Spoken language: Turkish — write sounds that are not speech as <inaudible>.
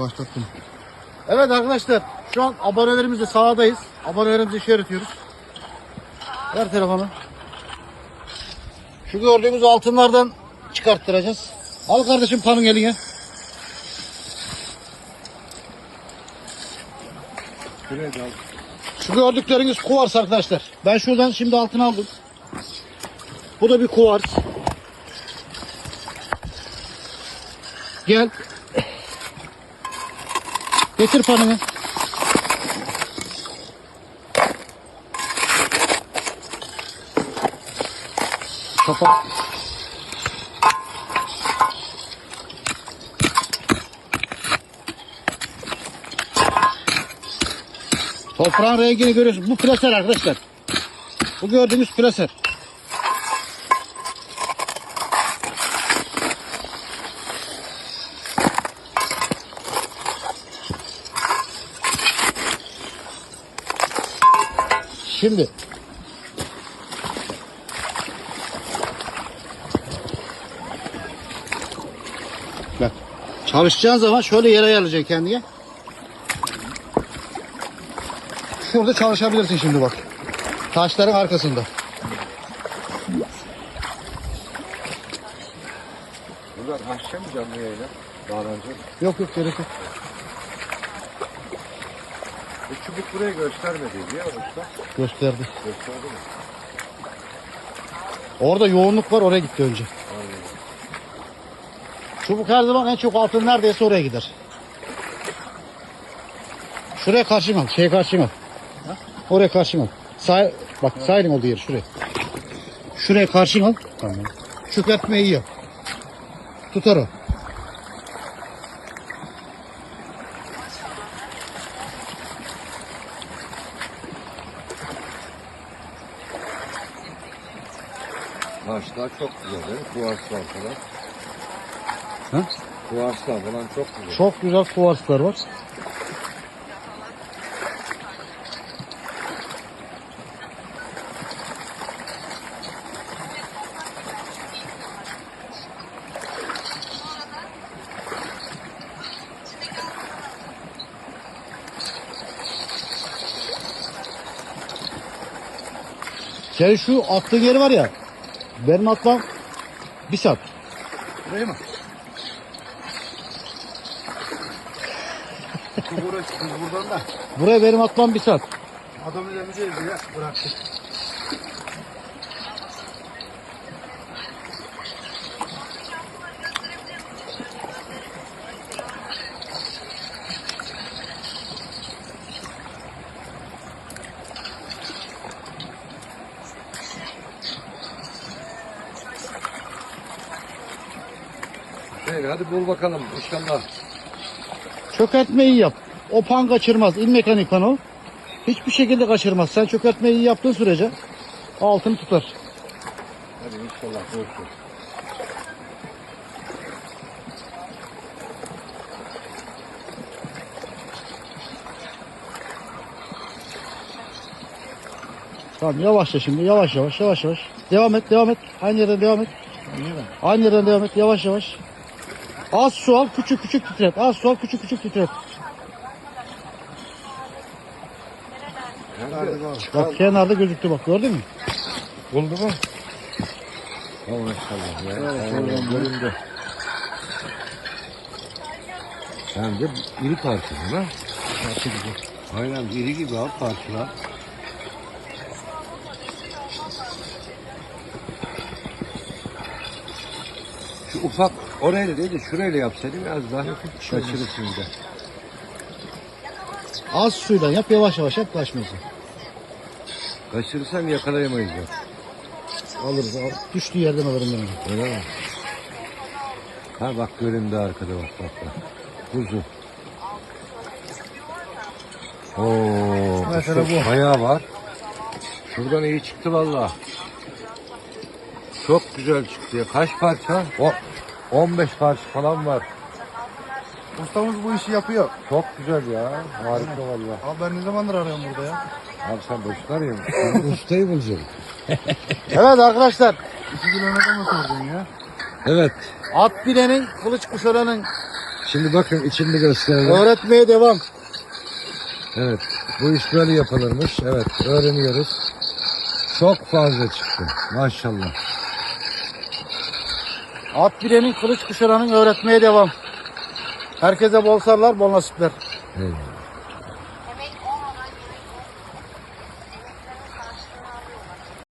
Başlattım. Evet arkadaşlar şu an abonelerimizle sahadayız. Abonelerimizi işe öğretiyoruz. Ver telefonu. Şu gördüğümüz altınlardan çıkarttıracağız. Al kardeşim panın eline. Şu gördükleriniz kuvars arkadaşlar. Ben şuradan şimdi altın aldım. Bu da bir kuvars. Gel. Getir panını. Kapat. Toprağın rengini görüyorsun. Bu plaser arkadaşlar. Bu gördüğünüz plaser. Şimdi Bak. Çalışacağın zaman şöyle yere ayarlayacaksın kendine. Şurada çalışabilirsin şimdi bak. Taşların arkasında. Bunlar haşa mı canlı yayına? Bağlanacak. Yok yok gerek yok. Bu çubuk buraya göstermedi ya usta. Gösterdi. Gösterdi mi? Orada yoğunluk var oraya gitti önce. Çubuk her zaman en çok altın neredeyse oraya gider. Şuraya karşıma, şey karşıma. Oraya karşıma. Sağ, bak sağ elin olduğu yer şuraya. Şuraya karşıma. Tamam. Çökertme iyi yap. Tutar o. Taşlar çok güzel değil mi? Kuvarslar falan. Ha? Kuvarslar falan çok güzel. Çok güzel kuvarslar var. Senin şu attığın yeri var ya, benim atmam bir saat. Buraya mı? Biz buradan da. Buraya benim atmam bir saat. Adamı demeyeceğiz ya. Bıraktık. Hey, hadi bul bakalım inşallah. Çökertmeyi yap. O pan kaçırmaz. İl mekanik pan o. Hiçbir şekilde kaçırmaz. Sen çökertmeyi iyi yaptığın sürece altını tutar. Hadi inşallah bulsun. Tamam yavaşça şimdi yavaş yavaş yavaş yavaş. Devam et devam et. Aynı yerden devam et. Aynı yerden devam et yavaş yavaş. Az su al küçük küçük titret. Az su al küçük küçük titret. Nerede? Bak kenarda gözüktü bak gördün mü? Buldu mu? Oh maşallah ya. Evet. göründü. Hem de iri parça ha? Aynen iri gibi abi parçalar. Şu ufak orayla değil de şurayla yapsaydım az daha kaçırırsın bir de. Az suyla yap yavaş yavaş yap kaçmasın. Kaçırırsam yakalayamayız ya. Alırız al. Düştüğü yerden alırım ben. Öyle mi? Ha bak göründü arkada bak bak bak. Kuzu. Oo, Mesela bu. Bayağı var. Şuradan iyi çıktı valla. Çok güzel çıktı ya. Kaç parça? O 15 parça falan var. Ustamız bu işi yapıyor. Çok güzel ya. Harika valla. Abi ben ne zamandır arıyorum burada ya. Abi sen boşuna arıyorsun. <laughs> Ustayı bulacaksın. Evet arkadaşlar. İki kilometre mi sordun ya? Evet. At binenin, kılıç kuşananın Şimdi bakın içini gösterelim. Öğretmeye devam. Evet. Bu iş böyle yapılırmış. Evet. Öğreniyoruz. Çok fazla çıktı. Maşallah. At bilenin kılıç kuşaranın öğretmeye devam. Herkese bol sarılar, bol nasipler. Eyvallah.